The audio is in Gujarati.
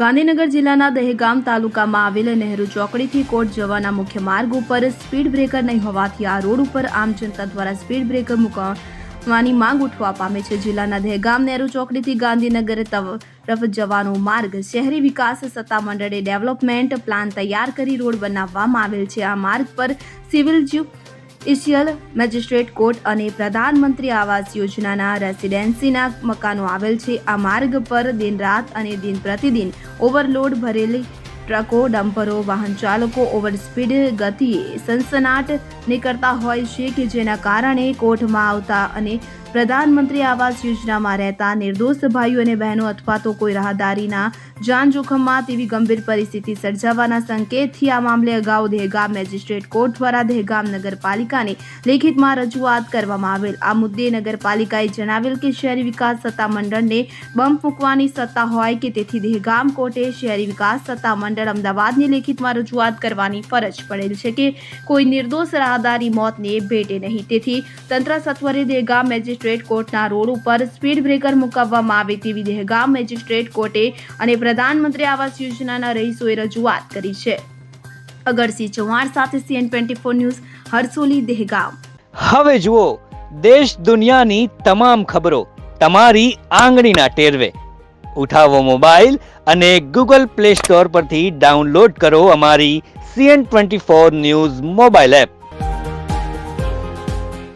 ગાંધીનગર જિલ્લાના દહેગામ તાલુકામાં આવેલ નહેરુ ચોકડીથી કોટ જવાના મુખ્ય માર્ગ ઉપર સ્પીડ બ્રેકર નહીં હોવાથી આ રોડ ઉપર આમ જનતા દ્વારા સ્પીડ બ્રેકર મૂકવાની માંગ ઉઠવા પામે છે. જિલ્લાના દહેગામ નહેરુ ચોકડીથી ગાંધીનગર તરફ જવાનો માર્ગ શહેરી વિકાસ સત્તામંડળે ડેવલપમેન્ટ પ્લાન તૈયાર કરી રોડ બનાવવામાં આવેલ છે. આ માર્ગ પર સિવિલ જ્યુડિશિયલ મેજિસ્ટ્રેટ કોર્ટ અને પ્રધાનમંત્રી આવાસ યોજનાના રેસિડેન્સીના મકાનો આવેલ છે. આ માર્ગ પર દિન રાત અને દિન પ્રતિદિન ઓવરલોડ ભરેલી ટ્રકો, ડમ્પરો, વાહન ચાલકો ઓવરસ્પીડ ગતિએ સનસનાટ નીકળતા હોય છે કે જેના કારણે કોર્ટમાં આવતા અને પ્રધાનમંત્રી આવાસ યોજનામાં રહેતા નિર્દોષ ભાઈઓ અને બહેનો અથવા તો કોઈ રાહદારીના જાન જોખમમાં તેવી ગંભીર પરિસ્થિતિ સર્જાવાના સંકેતથી આ મામલે અગાઉ દહેગામ મેજિસ્ટ્રેટ કોર્ટ દ્વારા દહેગામ નગરપાલિકાને લેખિતમાં રજૂઆત કરવામાં આવેલ. આ મુદ્દે નગરપાલિકાએ જણાવેલ કે શહેરી વિકાસ સત્તા મંડળને બમ્પ ફૂંકવાની સત્તા હોય કે તેથી દહેગામ કોર્ટે શહેરી વિકાસ સત્તા મંડળ અમદાવાદની લેખિતમાં રજૂઆત કરવાની ફરજ પડેલ છે કે કોઈ નિર્દોષ રાહદારી મોતને ભેટે નહીં. તેથી તંત્ર સત્વરે દહેગામ મેજિસ્ટ્રેટ કોર્ટના રોડ ઉપર સ્પીડ બ્રેકર મુકાવવામાં આવે તેવી દહેગામ મેજિસ્ટ્રેટ કોર્ટે અને પ્રધાનમંત્રી આવાસ યોજનાના રહીશોએ રજૂઆત કરી છે. અગરસિંહ ચૌહાણ સાથે CN twenty four news, Harsoli, Dehgam. હવે જુઓ, દેશ દુનિયાની તમામ ખબરો તમારી આંગળીના ટેરવે. ઉઠાવો મોબાઈલ અને ગૂગલ પ્લે સ્ટોર પરથી ડાઉનલોડ કરો અમારી CN twenty four news mobile app.